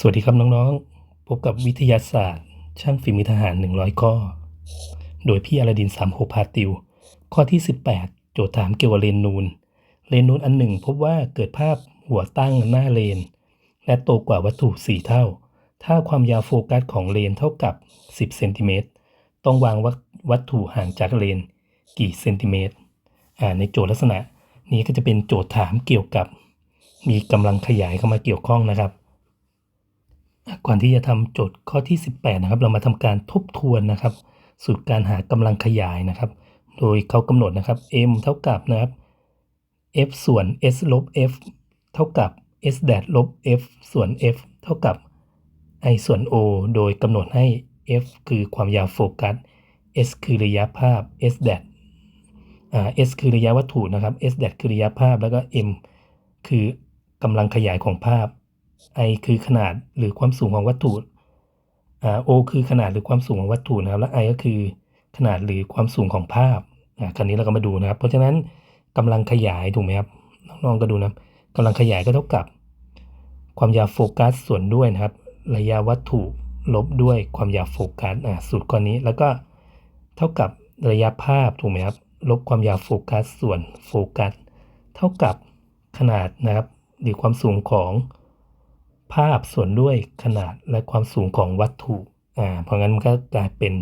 สวัสดีครับน้องๆ พบกับวิทยาศาสตร์ ช่างฝีมือทหาร 100 ข้อ โดยพี่อลาดิน3 6พาติว ข้อที่ 18 โจทย์ถามเกี่ยวกับเลนนูน เลนนูนอันหนึ่งพบว่าเกิดภาพหัวตั้งหน้าเลน และโตกว่าวัตถุ 4 เท่า ถ้าความยาวโฟกัสของเลนเท่ากับ 10เซนติเมตร ต้องวางวัตถุห่างจากเลน กี่เซนติเมตร อ่า ในโจทย์ลักษณะนี้ก็จะเป็นโจทย์ถามเกี่ยวกับ มีกำลังขยายเข้ามาเกี่ยวข้องนะครับ ก่อนที่จะทำโจทย์ข้อที่ 18 นะครับ เรามาทำการทบทวนนะครับ สูตรการหากำลังขยายนะครับ โดยเขากำหนดนะครับ m เท่ากับนะครับ f ส่วน s ลบ f เท่ากับ s แดดลบ f ส่วน f เท่ากับ i ส่วน o โดยกำหนดให้ f คือความยาวโฟกัส s คือระยะภาพ s แดดอ่า s คือระยะวัตถุนะครับ s แดดคือระยะภาพ แล้วก็ m คือกำลังขยายของภาพ i คือขนาดหรือความสูงของวัตถุอ่า o คือขนาดหรือความสูงของวัตถุนะครับ และ i ก็คือขนาดหรือความสูงของภาพอ่าคราวนี้เราก็มาดูนะครับ เพราะฉะนั้นกำลังขยายถูกไหมครับน้องๆก็ดูนะครับกำลังขยายก็เท่ากับ ความยาวโฟกัสส่วนด้วยนะครับ ระยะวัตถุลบด้วยความยาวโฟกัสอ่าสูตรก้อนนี้แล้วก็เท่ากับระยะภาพถูกไหมครับลบความยาวโฟกัสส่วนโฟกัสเท่ากับขนาดนะครับหรือความสูงของ ภาพส่วนด้วยขนาดและความสูงของวัตถุอ่าเพราะงั้นมันก็กลายเป็น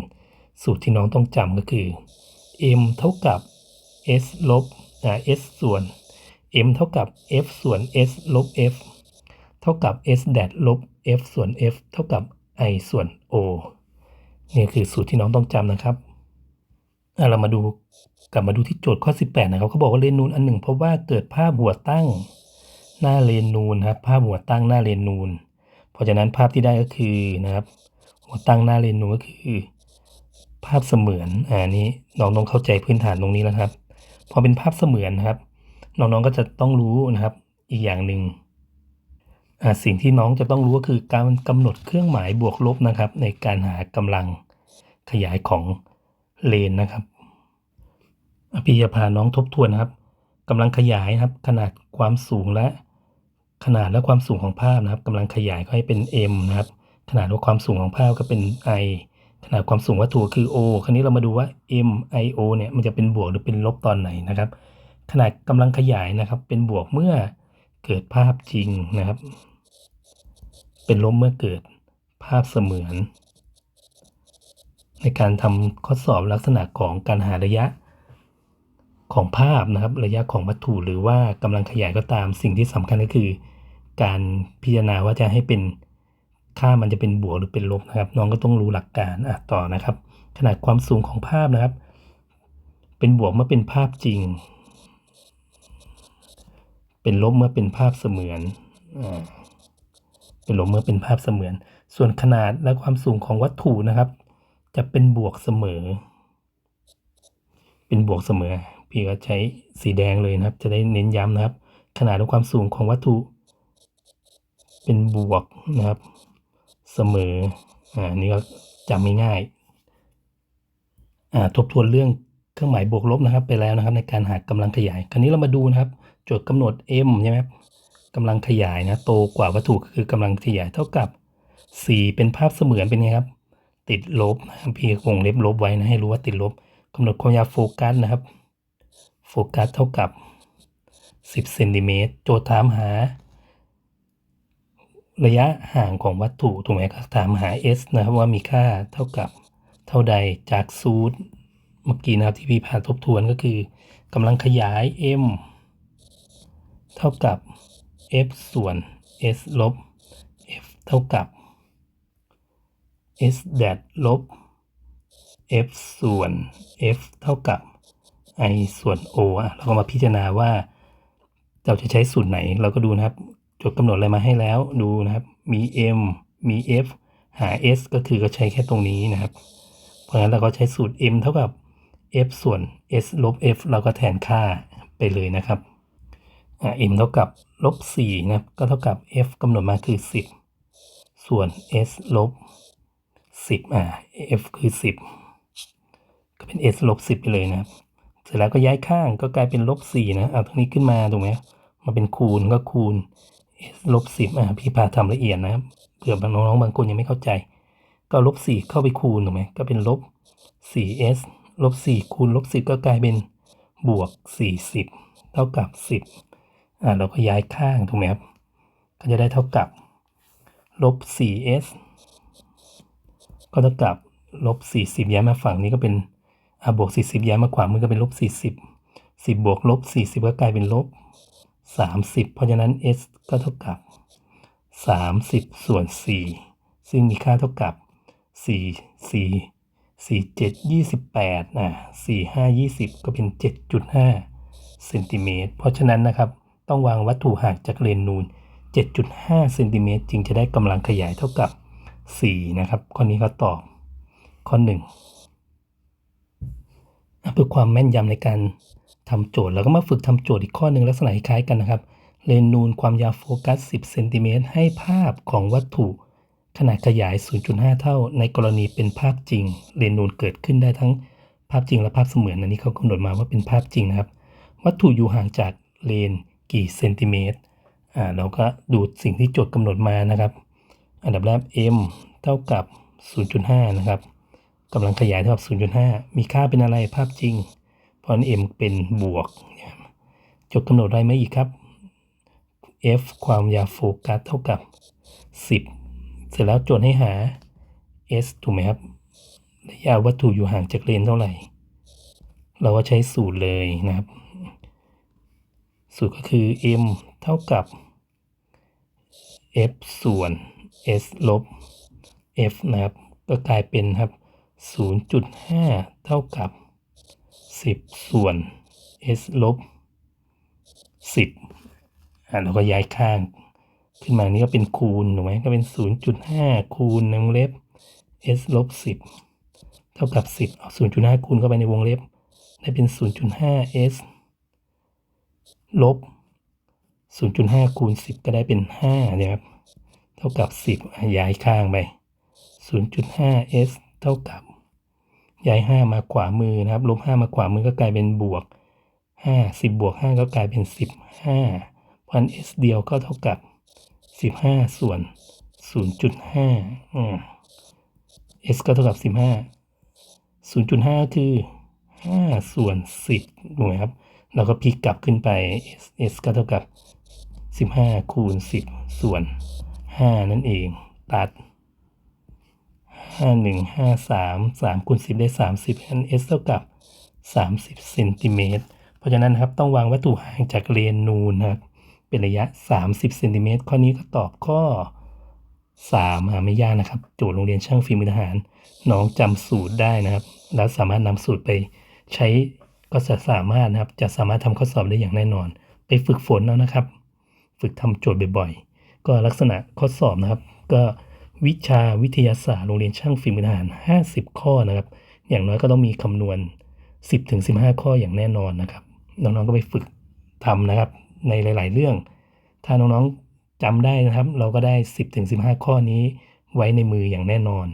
สูตรที่น้องต้องจำก็คือ m เท่ากับ s ลบอ่า s ส่วน m เท่ากับ f ส่วน s ลบ f เท่ากับ s แดดลบ f ส่วน f เท่ากับ i ส่วน o นี่คือสูตรที่น้องต้องจำนะครับอ่าเรามาดูกลับมาดูที่โจทย์ข้อ 18 นะครับเขาบอกว่าเลนนูนอันหนึ่งเพราะว่าเกิดภาพหัวตั้ง หน้าเลนนูนครับ ภาพหัวตั้งหน้าเลนนูน เพราะฉะนั้นภาพที่ได้ก็คือนะครับ หัวตั้งหน้าเลนนูนก็คือ ภาพเสมือนอ่านี้น้องต้องเข้าใจพื้นฐานตรงนี้แล้วครับ พอเป็นภาพเสมือนนะครับน้องๆก็จะต้องรู้นะครับอีกอย่างหนึ่งสิ่งที่น้องจะต้องรู้ก็คือการกำหนดเครื่องหมายบวกลบนะครับ ในการหากำลังขยายของเลนนะครับอะพี่จะพาน้องทบทวนนะครับกำลังขยายครับ ขนาดความสูงและ ขนาดและความสูงของภาพนะครับกำลังขยายก็ให้เป็น m นะครับ ขนาดและความสูงของภาพก็เป็น i ขนาดความสูงวัตถุคือ o คราวนี้เรามาดูว่า m i o เนี่ยมันจะเป็นบวกหรือเป็นลบตอนไหนนะครับ ขนาดกำลังขยายนะครับ เป็นบวกเมื่อเกิดภาพจริงนะครับ เป็นลบเมื่อเกิดภาพเสมือน ในการทำข้อสอบลักษณะของการหาระยะ ของภาพนะครับ ระยะของวัตถุหรือว่ากำลังขยายก็ตามสิ่งที่สำคัญก็คือ การพิจารณาว่าจะให้เป็นค่ามันจะเป็นบวกหรือเป็นลบนะครับ น้องก็ต้องรู้หลักการอะต่อนะครับ ขนาดความสูงของภาพนะครับ เป็นบวกเมื่อเป็นภาพจริง เป็นลบเมื่อเป็นภาพเสมือนอ่าเป็นลบเมื่อเป็นภาพเสมือน ส่วนขนาดและความสูงของวัตถุนะครับ จะเป็นบวกเสมอ เป็นบวกเสมอ พี่ก็ใช้สีแดงเลยนะครับ จะได้เน้นย้ำนะครับ ขนาดและความสูงของวัตถุ เป็นบวกนะครับ เสมออ่านี่ก็จำง่ายๆอ่าทบทวนเรื่องเครื่องหมายบวกลบนะครับ ไปแล้วนะครับ ในการหากำลังขยาย คราวนี้เรามาดูนะครับโจทย์กำหนด m ใช่ไหมครับกำลังขยายนะโตกว่าวัตถุคือกำลังขยายเท่ากับ 4 เป็นภาพเสมือนเป็นไงครับติดลบนะพี่วงเล็บลบไว้นะให้รู้ว่าติดลบกำหนดความยาวโฟกัสนะครับ โฟกัสเท่ากับ 10เซนติเมตรโจทย์ถามหา ระยะห่างของวัตถุถูกไหมครับถามหา s นะครับว่ามีค่าเท่ากับเท่าใดจากสูตรเมื่อกี้นะครับที่พี่พาทบทวนก็คือกำลังขยาย m เท่ากับ f ส่วน s ลบ f เท่ากับ s แดดลบ f ส่วน f เท่ากับ i ส่วน o อะเราก็มาพิจารณาว่า เราจะใช้สูตรไหน เราก็ดูนะครับจดกำหนดอะไรมาให้แล้วดูนะครับ มี m มี f หา s ก็คือก็ใช้แค่ตรงนี้นะครับ เพราะฉะนั้นเราก็ใช้สูตร m เท่ากับ f ส่วน s ลบ f เราก็แทนค่าไปเลยนะครับอ่า m เท่ากับลบ4นะครับ ก็เท่ากับ f กำหนดมาคือ 10 ส่วน s ลบ 10อ่า f คือ 10 ก็เป็น s ลบ 10 ไปเลยนะครับ เสร็จแล้วก็ย้ายข้างก็กลายเป็นลบ4นะเอาตรงนี้ขึ้นมาถูกไหมมาเป็นคูณก็คูณลบสิบอะพี่พาทำละเอียดนะครับเผื่อบางน้องๆบางคนยังไม่เข้าใจ ก็ลบสี่เข้าไปคูณถูกไหมก็เป็นลบสี่ s ลบสี่คูณลบสิบก็กลายเป็นบวกสี่สิบเท่ากับสิบอ่าเราก็ย้ายข้างถูกไหมครับ ก็จะได้เท่ากับลบสี่ s ก็เท่ากับลบสี่สิบย้ายมาฝั่งนี้ก็เป็น อ่าบวกสี่สิบย้ายมาขวามือก็เป็นลบสี่สิบสิบบวกลบสี่สิบก็กลายเป็นลบสามสิบเพราะฉะนั้น s ก็เท่ากับสามสิบส่วนสี่ซึ่งมีค่าเท่ากับสี่สี่สี่เจ็ดยี่สิบแปดอะสี่ห้ายี่สิบก็เป็นเจ็ดจุดห้าเซนติเมตรเพราะฉะนั้นนะครับ ต้องวางวัตถุห่างจากเลนนูน 7.5เซนติเมตรจึงจะได้กำลังขยายเท่ากับ 4 นะครับ ข้อนี้ก็ตอบ ข้อ1อะ เพื่อความแม่นยำในการทำโจทย์เราก็มาฝึกทำโจทย์อีกข้อหนึ่งลักษณะคล้ายกันนะครับ เลนนูนความยาวโฟกัส 10 เซนติเมตรให้ภาพของวัตถุขนาดขยาย 0.5 เท่า ในกรณีเป็นภาพจริง เลนนูนเกิดขึ้นได้ทั้งภาพจริงและภาพเสมือนอันนี้เขากำหนดมาว่าเป็นภาพจริงนะครับ วัตถุอยู่ห่างจากเลนกี่เซนติเมตรอ่าเราก็ดูสิ่งที่โจทย์กำหนดมานะครับ อันดับแรก m เท่ากับ 0.5 นะครับ กำลังขยายเท่ากับ 0.5 มีค่าเป็นอะไรภาพจริง เพราะนั้น m เป็นบวกนะครับจทย์กำหนดอะไรมอีกครับ f ความยาวโฟกัสเท่ากับ 10 เสร็จแล้วโจทย์ให้หา s ถูกไหมครับระยะวัตถุอยู่ห่างจากเลนเท่าไหร่ เราก็ใช้สูตรเลยนะครับ สูตรก็คือ m เท่ากับ f ส่วน s ลบ f นะครับ ก็กลายเป็นครับ 0.5 เท่ากับ 10 ส่วน s ลบ 10อ่าเราก็ย้ายข้าง ขึ้นมานี้ก็เป็นคูณถูกไหมก็เป็น 0.5 คูณในวงเล็บ s ลบ 10 เท่ากับ 10 เอา 0.5 คูณเข้าไปในวงเล็บ ได้เป็น 0.5 s ลบ 0.5 คูณ 10 ก็ได้เป็น5นะครับ เท่ากับ 10 ย้ายข้างไป 0.5 s เท่ากับ ย้าย5มาขวามือนะครับลบ5มาขวามือก็กลายเป็นบวก 5 10 บวก 5 ก็กลายเป็น 15เพราะนั้น s เดียวก็เท่ากับ 15 ส่วน 0.5 s ก็เท่ากับ 15 0.5 คือ 5 ส่วน 10ถูกไหมครับเราก็พลิกกลับขึ้นไป s, s ก็เท่ากับ 15 คูณ 10 ส่วน 5 นั่นเองตัด 5 1 5 3 3คูณ10ได้30อัน s เท่ากับ30เซนติเมตรเพราะฉะนั้นครับต้องวางวัตถุห่างจากเลนนูนครับเป็นระยะ30เซนติเมตรข้อนี้ก็ตอบข้อ3หาไม่ยากนะครับ โจทย์โรงเรียนช่างฝีมือทหารน้องจำสูตรได้นะครับ แล้วสามารถนำสูตรไปใช้ก็จะสามารถนะครับ จะสามารถทำข้อสอบได้อย่างแน่นอน ไปฝึกฝนแล้วนะครับ ฝึกทำโจทย์บ่อยๆ ก็ลักษณะข้อสอบนะครับ ก็ วิชาวิทยาศาสตร์โรงเรียนช่างฝีมือทหาร 50 ข้อนะครับ อย่างน้อยก็ต้องมีคำนวณ 10-15 ข้ออย่างแน่นอนนะครับ น้องๆก็ไปฝึกทำนะครับ ในหลาย ๆ เรื่อง ถ้าน้องๆจำได้นะครับ เราก็ได้ 10-15 ข้อนี้ไว้ในมืออย่างแน่นอน